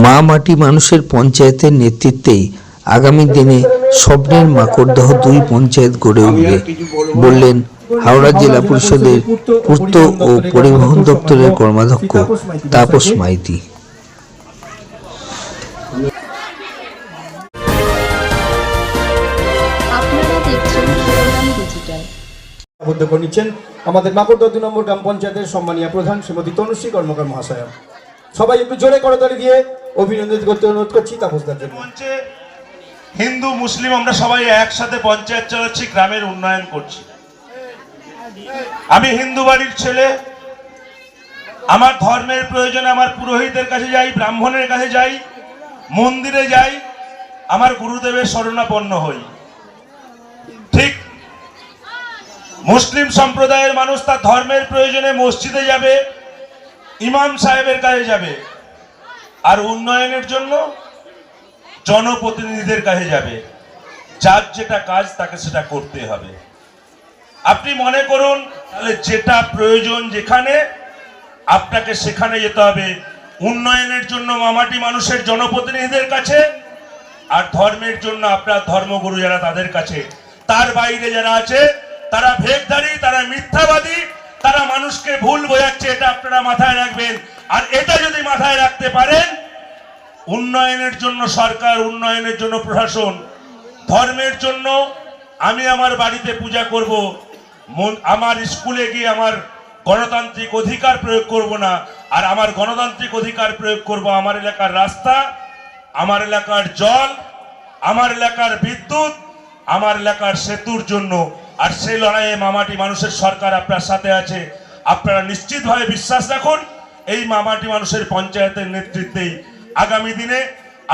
মা মাটি মানুষের পঞ্চায়েতের নেতৃত্বেই আগামী দিনে স্বপ্নের মাকড়দহ দুই পঞ্চায়েত গড়ে উঠবে। বললেন হাওড়া জেলা পরিষদের পূর্ত ও পরিবহন দপ্তরের কর্মাধ্যক্ষ তাপস মাইতি। আবদ্ধ করে নিচ্ছেন আমাদের মাকড়দহ দু নম্বর গ্রাম পঞ্চায়েতের সম্মানীয় প্রধান শ্রীমতী তনুশ্রী কর্মকার মহাশয়া। সবাই একটু জোরে করতালি দিয়ে অভিনন্দন করতে অনুরোধ করছি তাপসদার জন্য। হিন্দু, মুসলিম, আমরা সবাই একসাথে পঞ্চায়েত চালাচ্ছি, গ্রামের উন্নয়ন করছি। আমি হিন্দু বাড়ির ছেলে, আমার ধর্মের প্রয়োজনে আমার পুরোহিতের কাছে যাই, ব্রাহ্মণের কাছে যাই, মন্দিরে যাই, আমার গুরুদেবের শরণাপন্ন হই। ঠিক মুসলিম সম্প্রদায়ের মানুষ তার ধর্মের প্রয়োজনে মসজিদে যাবে, ইমাম সাহেবের কাছে যাবে। আর উন্নয়নের জন্য জনপ্রতিনিধিদের কাছে যাবে। যার যেটা কাজ, তাকে সেটা করতে হবে। আপনি মনে করুন, তাহলে যেটা প্রয়োজন যেখানে, আপনাকে সেখানে যেতে হবে। উন্নয়নের জন্য মামাটি মানুষের জনপ্রতিনিধিদের কাছে, আর ধর্মের জন্য আপনার ধর্মগুরু যারা তাদের কাছে। তার বাইরে যারা আছে, তারা ভেদধারী, তারা মিথ্যাবাদী, তারা মানুষকে ভুল বোঝাচ্ছে, এটা আপনারা মাথায় রাখবেন। আর এটা যদি মাথায় রাখতে পারেন, উন্নয়নের জন্য সরকার, উন্নয়নের জন্য প্রশাসন, ধর্মের জন্য আমি আমার বাড়িতে পূজা করব আমার স্কুলে গিয়ে আমার গণতান্ত্রিক অধিকার প্রয়োগ করব না, আর আমার গণতান্ত্রিক অধিকার প্রয়োগ করব আমার এলাকার রাস্তা, আমার এলাকার জল, আমার এলাকার বিদ্যুৎ, আমার এলাকার সেতুর জন্য। আর সেই লড়াইয়ে মামাটি মানুষের সরকার আপনার সাথে আছে। আপনারা নিশ্চিতভাবে বিশ্বাস রাখুন এই মামাটি মানুষের পঞ্চায়েতের নেতৃত্বেই আগামী দিনে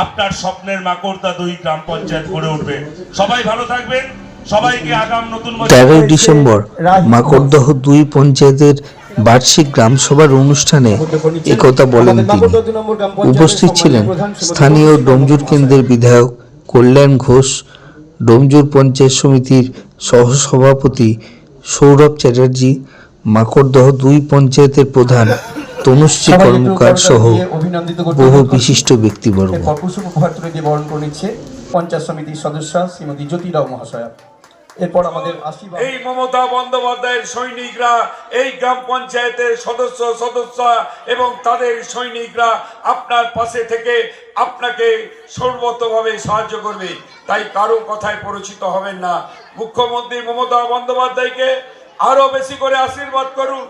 আপনার স্বপ্নের মাকড়দা দুই গ্রাম পঞ্চায়েত গড়ে উঠবে। সবাই ভালো থাকবেন। সবাইকে আগাম নতুন বছর। তেরোই ডিসেম্বর মাকড়দহ দুই পঞ্চায়েতের বার্ষিক গ্রামসভার অনুষ্ঠানে একথা বলেন তিনি। উপস্থিত ছিলেন স্থানীয় ডোমজুর কেন্দ্রের বিধায়ক কল্যাণ ঘোষ ডোমজুর পঞ্চায়েত সমিতির সহসভাপতি সৌরভ চ্যাটার্জি মাকড়দহ দুই পঞ্চায়েতের প্রধান তনুশ্রী কর্মকার সহ অভিনন্দিত বহু বিশিষ্ট ব্যক্তিবর্গ। এরপর পুষ্প উপহার তুলে দিয়ে বরণ করে নিচ্ছে পঞ্চায়েত সমিতির সদস্য শ্রীমতী জ্যোতিরাও মহাশয়া। এরপর আমাদের আশীর্বাদ। এই মমতা বন্দ্যোপাধ্যায়ের সৈনিকরা এই গ্রাম পঞ্চায়েতের সদস্য সদস্য এবং তাদের সৈনিকরা আপনার পাশে থেকে আপনাকে সর্বতভাবে সাহায্য করবে। তাই কারও কথায় পরিচিত হবেন না। মুখ্যমন্ত্রী মমতা বন্দ্যোপাধ্যায়কে আরও বেশি করে আশীর্বাদ করুন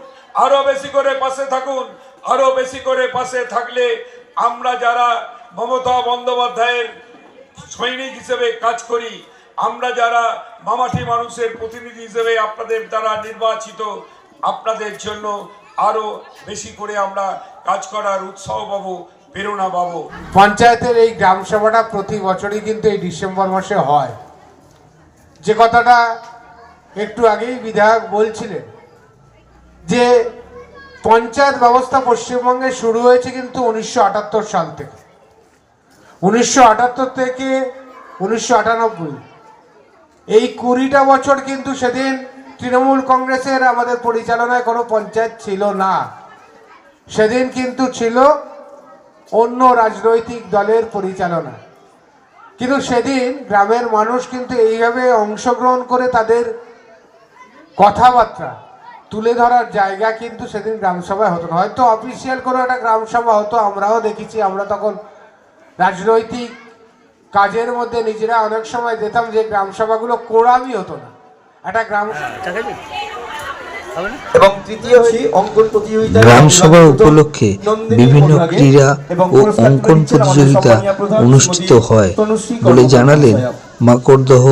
আরও বেশি করে পাশে থাকুন। আরও বেশি করে পাশে থাকলে আমরা যারা মমতা বন্দ্যোপাধ্যায়ের সৈনিক হিসেবে কাজ করি, আমরা যারা মামাটি মানুষের প্রতিনিধি হিসেবে আপনাদের দ্বারা নির্বাচিত, আপনাদের জন্য আরও বেশি করে আমরা কাজ করার উৎসাহ পাবো, প্রেরণা পাবো। পঞ্চায়েতের এই গ্রাম সভাটা প্রতি বছরই কিন্তু এই ডিসেম্বর মাসে হয়। যে কথাটা একটু আগেই বিধায়ক বলছিলেন, যে পঞ্চায়েত ব্যবস্থা পশ্চিমবঙ্গে শুরু হয়েছে কিন্তু উনিশশো আটাত্তর সাল থেকে। উনিশশো আটাত্তর থেকে উনিশশো আটানব্বই। এই কুড়িটা বছর কিন্তু সেদিন তৃণমূল কংগ্রেসের আমাদের পরিচালনায় কোনো পঞ্চায়েত ছিল না। সেদিন কিন্তু ছিল অন্য রাজনৈতিক দলের পরিচালনা। কিন্তু সেদিন গ্রামের মানুষ কিন্তু এইভাবে অংশগ্রহণ করে তাদের কথাবার্তা তুলে ধরার জায়গা কিন্তু সেদিন গ্রামসভায় হতো না। হয়তো অফিসিয়াল কোনো একটা গ্রামসভা হতো আমরাও দেখেছি আমরা তখন রাজনৈতিক কাজের মধ্যে নিজেরা অনেক সময় যেতাম যে গ্রামসভাগুলো কোড়ামি হতো না। একটা গ্রাম এবং তৃতীয় হচ্ছে অঙ্কন প্রতিযোগিতা গ্রাম উপলক্ষে বিভিন্ন ক্রীড়া ও অঙ্কন প্রতিযোগিতা অনুষ্ঠিত হয় বলে জানালেন মাকড়দহ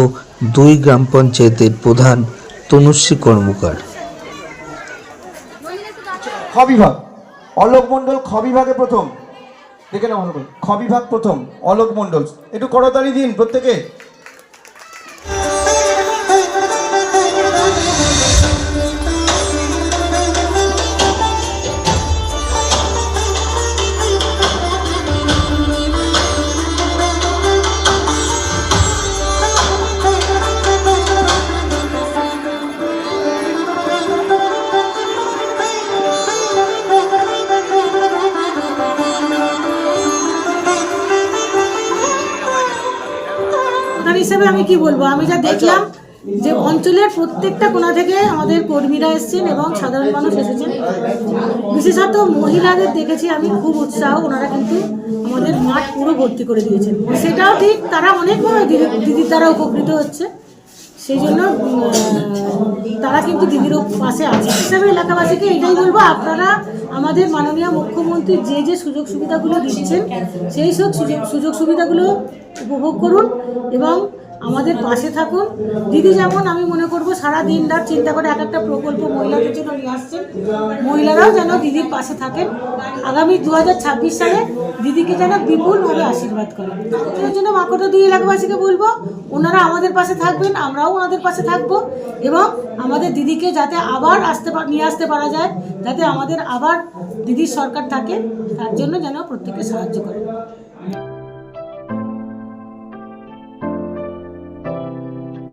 দুই গ্রাম পঞ্চায়েতের প্রধান তনুশ্রী কর্মকার। খ বিভাগ অলোক মণ্ডল খ বিভাগে প্রথম। দেখে না ভালো করে। খ বিভাগ প্রথম, অলোক মণ্ডল। একটু করতালি দিন প্রত্যেকে। হিসেবে আমি কি বলব? আমি যা দেখলাম যে অঞ্চলের প্রত্যেকটা কোণা থেকে আমাদের কর্মীরা এসেছেন এবং সাধারণ মানুষ এসেছেন। বিশেষত মহিলাদের দেখেছি আমি খুব উৎসাহ ওনারা কিন্তু আমাদের মাঠ পুরো ভর্তি করে দিয়েছেন। সেটাও ঠিক তারা অনেকভাবে দিদি দিদির দ্বারা উপকৃত হচ্ছে। সেই জন্য তারা কিন্তু দিদির পাশে আছে। হিসাবে এলাকাবাসীকে এটাই বলব আপনারা আমাদের মাননীয় মুখ্যমন্ত্রী যে যে সুযোগ সুবিধাগুলো দিচ্ছেন সেই সব সুযোগ সুবিধাগুলো উপভোগ করুন এবং আমাদের পাশে থাকুন। দিদি যেমন, আমি মনে করব সারা দিন রাত চিন্তা করে এক একটা প্রকল্প মহিলাদের জন্য নিয়ে আসছেন। মহিলারাও যেন দিদির পাশে থাকেন। আগামী দু হাজার ছাব্বিশ সালে দিদিকে যেন বিপুলভাবে আশীর্বাদ করেন। সেই জন্য মাকড়া দুই এলাকাবাসীকে বলব, ওনারা আমাদের পাশে থাকবেন, আমরাও ওনাদের পাশে থাকব এবং আমাদের দিদিকে যাতে আবার আসতে নিয়ে আসতে পারা যায়, যাতে আমাদের আবার দিদির সরকার থাকে, তার জন্য যেন প্রত্যেকে সাহায্য করেন।